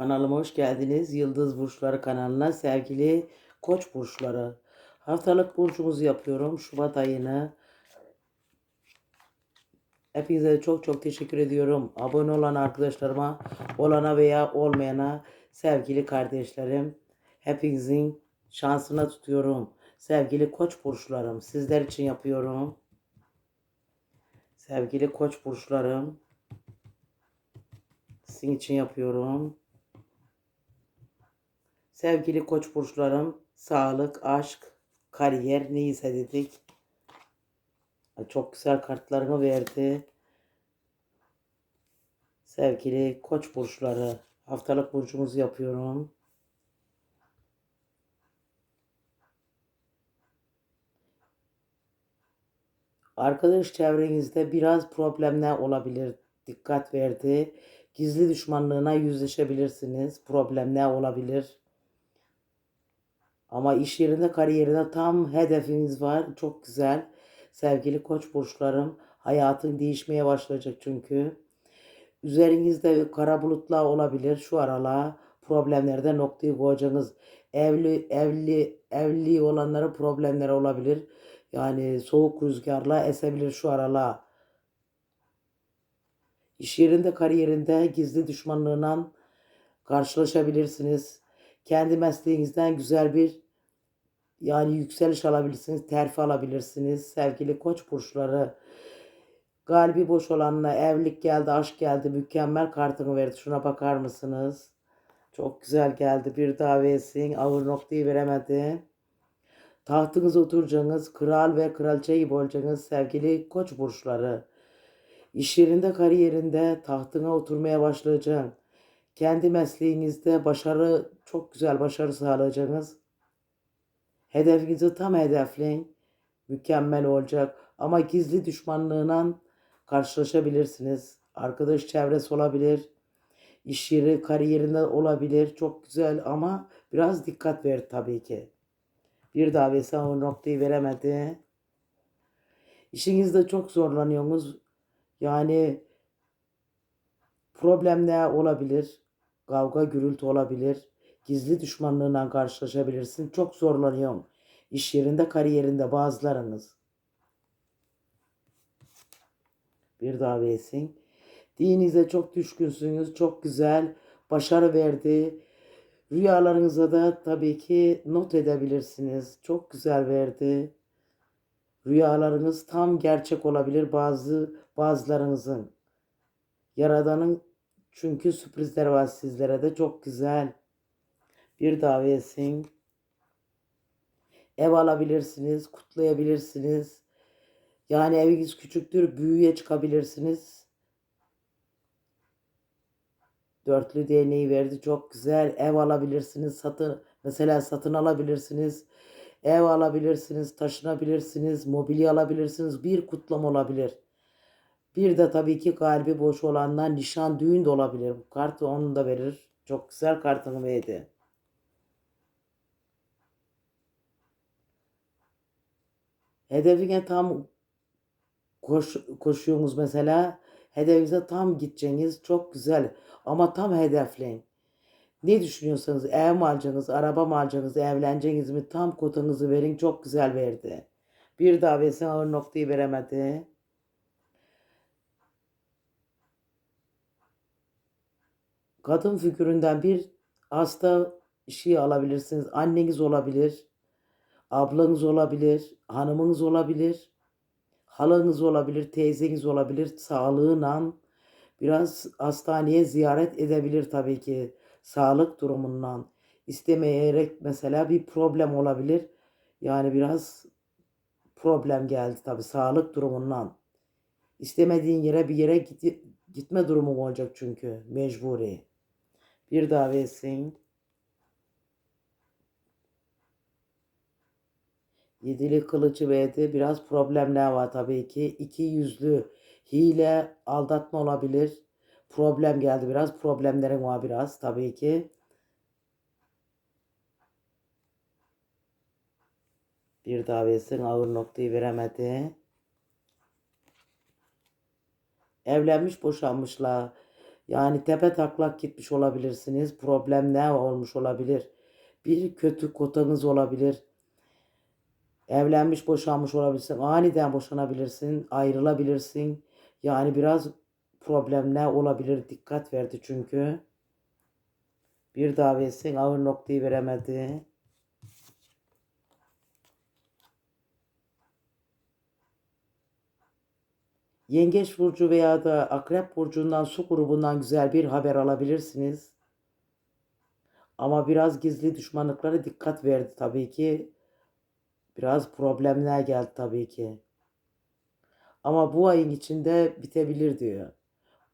Kanalıma hoş geldiniz. Yıldız Burçları kanalına sevgili Koç burçları. Haftalık burcumuzu yapıyorum. Şubat ayını. Hepinize çok çok teşekkür ediyorum. Abone olan arkadaşlarıma, olana veya olmayana sevgili kardeşlerim. Hepinizin şansına tutuyorum. Sevgili Koç burçlarım, sizler için yapıyorum. Sevgili Koç burçlarım, sizin için yapıyorum. Sevgili koç burçlarım, sağlık, aşk, kariyer neyse dedik. Çok güzel kartlarımı verdi. Sevgili koç burçları, haftalık burcumuzu yapıyorum. Arkadaş çevrenizde biraz problemler olabilir. Dikkat verdi. Gizli düşmanlığına yüzleşebilirsiniz. Problemler olabilir. Ama iş yerinde, kariyerinde tam hedefiniz var. Çok güzel. Sevgili koç burçlarım, hayatın değişmeye başlayacak çünkü. Üzerinizde kara bulutlar olabilir şu aralar. Problemlerde noktayı koyacaksınız. Evli, evli, evli olanlara problemler olabilir. Yani soğuk rüzgarla esebilir şu aralar. İş yerinde, kariyerinde gizli düşmanlığına karşılaşabilirsiniz. Kendi mesleğinizden güzel bir yani yükseliş alabilirsiniz, terfi alabilirsiniz. Sevgili koç burçları, kalbi boş olanla evlilik geldi, aşk geldi, mükemmel kartını verdi. Şuna bakar mısınız? Çok güzel geldi. Bir daha versin. Ağır noktayı veremedi. Tahtınıza oturacaksınız. Kral ve kraliçe gibi olacaksınız sevgili koç burçları. İş yerinde, kariyerinde tahtına oturmaya başlayacaksın. Kendi mesleğinizde başarı, çok güzel başarı sağlayacaksınız. Hedefinizi tam hedefleyin. Mükemmel olacak. Ama gizli düşmanlığına karşılaşabilirsiniz. Arkadaş çevresi olabilir. İş yeri, kariyerinde olabilir. Çok güzel ama biraz dikkat ver tabii ki. Bir daha Vesa o noktayı veremedi. İşinizde çok zorlanıyorsunuz. Yani problemler olabilir. Kavga gürültü olabilir. Gizli düşmanlığına karşılaşabilirsin. Çok zorlanıyorum. İş yerinde, kariyerinde bazılarınız. Bir daha versin. Dinize çok düşkünsünüz. Çok güzel. Başarı verdi. Rüyalarınıza da tabii ki not edebilirsiniz. Çok güzel verdi. Rüyalarınız tam gerçek olabilir bazı bazılarınızın. Yaradanın çünkü sürprizler var sizlere de çok güzel. Bir daha versin. Ev alabilirsiniz, kutlayabilirsiniz. Yani eviniz küçüktür, büyüye çıkabilirsiniz. Dörtlü değneği verdi çok güzel. Ev alabilirsiniz, satın mesela satın alabilirsiniz. Ev alabilirsiniz, taşınabilirsiniz, mobilya alabilirsiniz. Bir kutlama olabilir. Bir de tabii ki kalbi boş olanlar nişan, düğün de olabilir. Bu kartı onu da verir. Çok güzel kartını verdi. Hedefine tam koş, koşuyorsunuz mesela. Hedefinize tam gideceğiniz çok güzel. Ama tam hedefleyin. Ne düşünüyorsanız ev mi alacaksınız, araba mı alacaksınız, evleneceğiniz mi tam kotanızı verin çok güzel verdi. Bir daha versin ağır noktayı veremedi. Kadın figüründen bir hasta şey alabilirsiniz. Anneniz olabilir, ablanız olabilir, hanımınız olabilir, halanız olabilir, teyzeniz olabilir. Sağlığıyla biraz hastaneye ziyaret edebilir tabii ki sağlık durumundan. İstemeyerek mesela bir problem olabilir. Yani biraz problem geldi tabii sağlık durumundan. İstemediğin yere bir yere git, gitme durumun olacak çünkü mecburi. Bir daha versin. Yedili kılıcı verdi. Biraz problemler var tabii ki. İki yüzlü hile, aldatma olabilir. Problem geldi biraz. Problemlerin var biraz tabii ki. Bir daha versin. Ağır noktayı veremedi. Evlenmiş boşanmışlar. Yani tepe taklak gitmiş olabilirsiniz. Problemler olmuş olabilir. Bir kötü kotanız olabilir. Evlenmiş, boşanmış olabilirsin. Aniden boşanabilirsin, ayrılabilirsin. Yani biraz problemler olabilir. Dikkat verdi çünkü. Bir daha versin ağır noktayı veremedi. Yengeç burcu veya da akrep burcundan su grubundan güzel bir haber alabilirsiniz. Ama biraz gizli düşmanlıklara dikkat verdi tabii ki. Biraz problemler geldi tabii ki. Ama bu ayın içinde bitebilir diyor.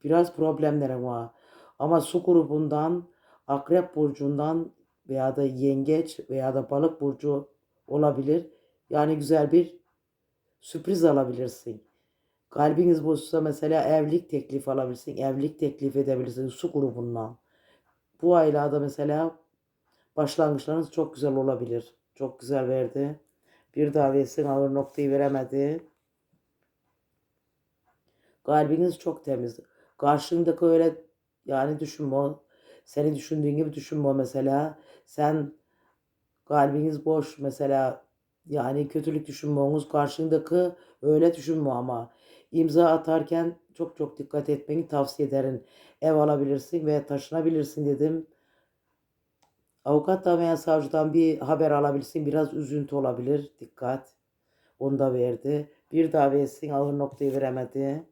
Biraz problemlerim var. Ama su grubundan, akrep burcundan veya da yengeç veya da balık burcu olabilir. Yani güzel bir sürpriz alabilirsin. Kalbiniz bozulsa mesela evlilik teklifi alabilirsin. Evlilik teklif edebilirsin su grubundan. Bu aylarda mesela başlangıçlarınız çok güzel olabilir. Çok güzel verdi. Bir daha versin ağır noktayı veremedi. Kalbiniz çok temiz. Karşındaki öyle yani düşünme. Seni düşündüğün gibi düşünme mesela. Sen kalbiniz boş mesela yani kötülük düşünmüyorsunuz. Karşındaki öyle düşünme ama. İmza atarken çok çok dikkat etmeni tavsiye ederim. Ev alabilirsin veya taşınabilirsin dedim. Avukattan veya savcıdan bir haber alabilirsin. Biraz üzüntü olabilir. Dikkat. Onu da verdi. Bir daha. Ağır noktayı veremedi.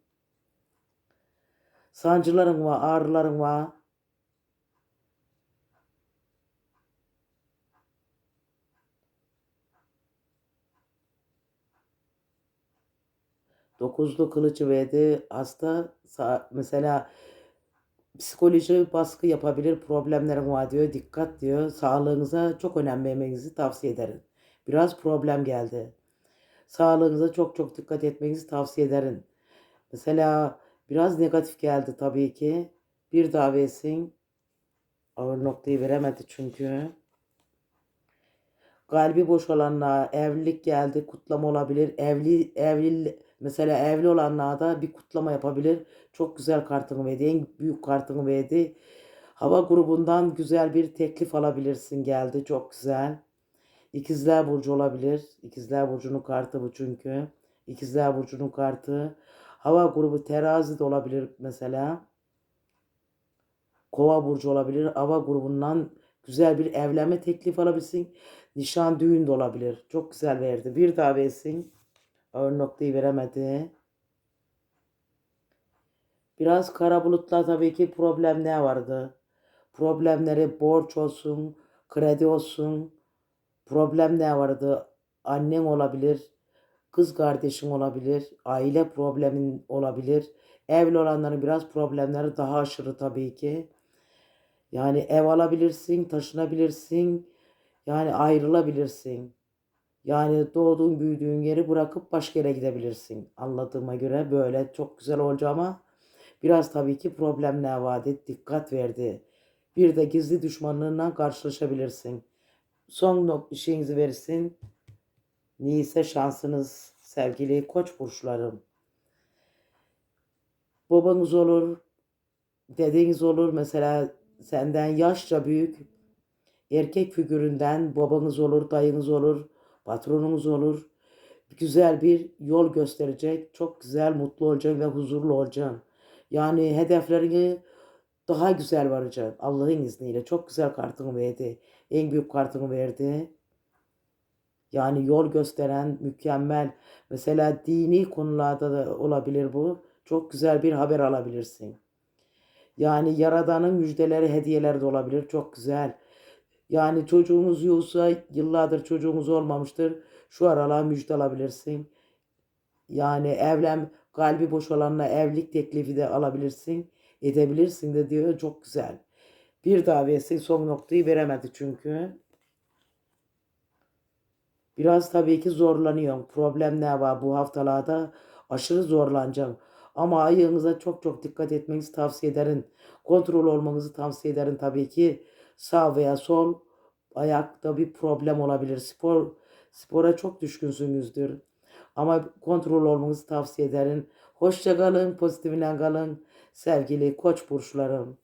Sancıların var, ağrıların var. Dokuzlu kılıcı verdi. Hasta mesela psikoloji baskı yapabilir, problemlerin var diyor. Dikkat diyor. Sağlığınıza çok önem vermenizi tavsiye ederim. Biraz problem geldi. Sağlığınıza çok çok dikkat etmenizi tavsiye ederim. Mesela biraz negatif geldi tabii ki. Bir daha versin. Ağır noktayı veremedi çünkü. Kalbi boş olanlara evlilik geldi, kutlama olabilir. Evli evli mesela evli olanlara da bir kutlama yapabilir. Çok güzel kartını verdi. En büyük kartını verdi. Hava grubundan güzel bir teklif alabilirsin geldi. Çok güzel. İkizler Burcu olabilir. İkizler Burcu'nun kartı bu çünkü. İkizler Burcu'nun kartı. Hava grubu terazi de olabilir mesela. Kova burcu olabilir. Hava grubundan güzel bir evlenme teklifi alabilirsin. Nişan düğün de olabilir. Çok güzel verdi. Bir daha versin. Ağır noktayı veremedi. Biraz kara bulutlar tabii ki problemler vardı. Problemleri borç olsun, kredi olsun. Problemler vardı. Annen olabilir. Kız kardeşin olabilir. Aile problemin olabilir. Evli olanların biraz problemleri daha aşırı tabii ki. Yani ev alabilirsin, taşınabilirsin. Yani ayrılabilirsin. Yani doğduğun, büyüdüğün yeri bırakıp başka yere gidebilirsin. Anladığıma göre böyle çok güzel olacak ama biraz tabii ki problemler vardı. Dikkat verdi. Bir de gizli düşmanlığından karşılaşabilirsin. Son nok şeyinizi verirsin. Neyse şansınız sevgili koç burçlarım. Babanız olur, dedeniz olur mesela senden yaşça büyük erkek figüründen babanız olur, dayınız olur, patronunuz olur. Güzel bir yol gösterecek, çok güzel, mutlu olacaksın ve huzurlu olacaksın. Yani hedeflerini daha güzel varacaksın Allah'ın izniyle. Çok güzel kartını verdi. En büyük kartını verdi. Yani yol gösteren mükemmel. Mesela dini konularda da olabilir bu. Çok güzel bir haber alabilirsin. Yani Yaradan'ın müjdeleri, hediyeleri de olabilir. Çok güzel. Yani çocuğunuz yoksa yıllardır çocuğunuz olmamıştır. Şu aralar müjde alabilirsin. Yani evlen kalbi boş olanla evlilik teklifi de alabilirsin. Edebilirsin de diyor. Çok güzel. Bir daha versin son noktayı veremedi çünkü. Biraz tabii ki zorlanıyorum. Problemler var bu haftalarda. Aşırı zorlanacağım. Ama ayağınıza çok çok dikkat etmenizi tavsiye ederim. Kontrol olmanızı tavsiye ederim tabii ki. Sağ veya sol ayakta bir problem olabilir. Spor spora çok düşkünsünüzdür. Ama kontrol olmanızı tavsiye ederim. Hoşça kalın, pozitifle kalın. Sevgili koç burçlarım.